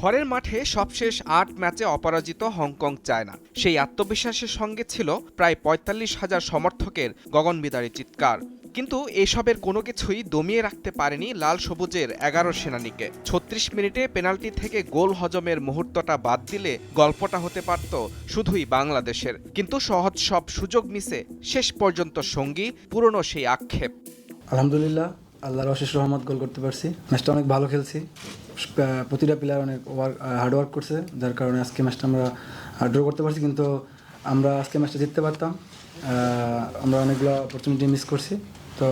ঘরের মাঠে সবশেষ আট ম্যাচে অপরাজিত হংকং চায়না। সেই আত্মবিশ্বাসের সঙ্গে ছিল প্রায় পঁয়তাল্লিশ হাজার সমর্থকের গগনবিদারী চিৎকার। কিন্তু এসবের কোনো কিছুই দমিয়ে রাখতে পারেনি লাল সবুজের এগারো সেনানীকে। ছত্রিশ মিনিটে পেনাল্টি থেকে গোল হজমের মুহূর্তটা বাদ দিলে গল্পটা হতে পারত শুধুই বাংলাদেশের। কিন্তু সহজ সব সুযোগ মিসে শেষ পর্যন্ত সঙ্গী, পুরনো সেই আক্ষেপ। আলহামদুলিল্লাহ আল্লাহর অশেষ রহমত গোল করতে পারছি। ম্যাচটা অনেক ভালো খেলছি। প্রতিটা প্লেয়ার অনেক ওয়ার্ক হার্ড ওয়ার্ক করছে। যার কারণে আজকে ম্যাচটা আমরা ড্র করতে পারছি। কিন্তু আমরা আজকে ম্যাচটা জিততে পারতাম। আমরা অনেকগুলো অপরচুনিটি মিস করছি। তো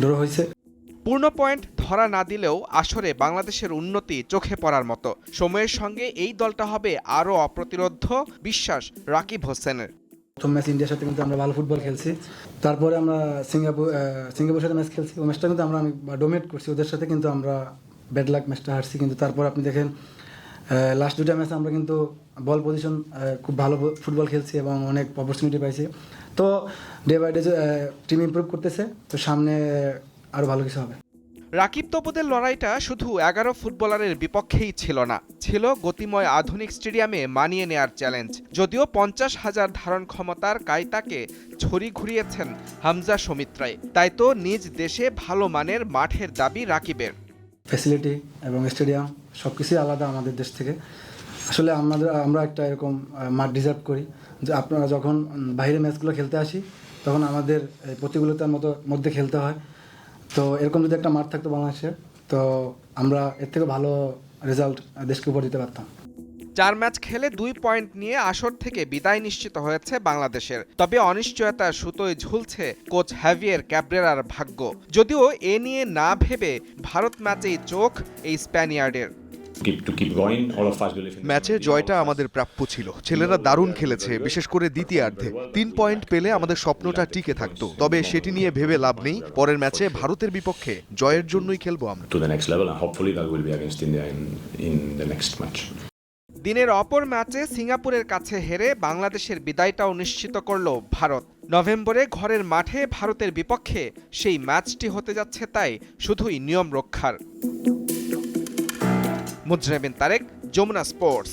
ড্র হয়েছে। পূর্ণ পয়েন্ট ধরা না দিলেও আসরে বাংলাদেশের উন্নতি চোখে পড়ার মতো। সময়ের সঙ্গে এই দলটা হবে আরও অপ্রতিরোধ্য বিশ্বাস রাকিব হোসেনের। প্রথম ম্যাচ ইন্ডিয়ার সাথে কিন্তু আমরা ভালো ফুটবল খেলছি। তারপরে আমরা সিঙ্গাপুর সিঙ্গাপুরের সাথে ম্যাচ খেলছি। ওই ম্যাচটা কিন্তু আমরা ডোমিনেট করছি। ওদের সাথে কিন্তু আমরা ব্যাড লাক ম্যাচটা হারছি কিন্তু। তারপর আপনি দেখেন লাস্ট দুটা ম্যাচে আমরা কিন্তু বল পজিশন খুব ভালো ফুটবল খেলছি এবং অনেক অপরচুনিটি পাইছি। তো day by day team improve করতেছে। তো সামনে আরও ভালো কিছু হবে। রাকিব তবুদের লড়াইটা শুধু এগারো ফুটবলারের বিপক্ষেই ছিল না, ছিল গতিময় আধুনিক স্টেডিয়ামে মানিয়ে নেয়ার চ্যালেঞ্জ। যদিও পঞ্চাশ হাজার ধারণ ক্ষমতার কাইতাকে ছড়ি ঘুরিয়েছেন হামজা সমিত্রাই, তাই তো নিজ দেশে ভালো মানের মাঠের দাবি রাকিবের। ফ্যাসিলিটি এবং স্টেডিয়াম সব কিছুই আলাদা আমাদের দেশ থেকে। আসলে আমাদের, আমরা একটা এরকম মাঠ ডিজার্ভ করি। যে আপনারা যখন বাইরে ম্যাচগুলো খেলতে আসি, তখন আমাদের প্রতিকূলতার মতো, মধ্যে খেলতে হয়। তো এরকম যদি একটা মাঠ থাকতো বাংলাদেশে, তো আমরা এর থেকে ভালো রেজাল্ট দেশকে উপর দিতে পারতাম। চার ম্যাচ খেলে দুই পয়েন্ট নিয়ে আসর থেকে বিদায় নিশ্চিত হয়েছে বাংলাদেশের। তবে অনিশ্চয়তার সুতোয় ঝুলছে কোচ হ্যাভিয়ের ক্যাব্রেরার ভাগ্য। যদিও এ নিয়ে না ভেবে ভারত ম্যাচেই চোখ এই স্প্যানিয়ার্ডের। ম্যাচে জয়টা আমাদের প্রাপ্য ছিল। ছেলেরা দারুণ খেলেছে বিশেষ করে দ্বিতীয়ার্ধে। তিন পয়েন্ট পেলে আমাদের স্বপ্নটা টিকে থাকতো। তবে সেটি নিয়ে ভেবে লাভ নেই। পরের ম্যাচে ভারতের বিপক্ষে জয়ের জন্যই খেলব আমরা. দিনের অপর ম্যাচে সিঙ্গাপুরের কাছে হেরে বাংলাদেশের বিদায়টাও নিশ্চিত করল ভারত। নভেম্বরে ঘরের মাঠে ভারতের বিপক্ষে সেই ম্যাচটি হতে যাচ্ছে তাই শুধুই নিয়ম রক্ষার। মুজরেবিন তারেক যমুনা স্পোর্টস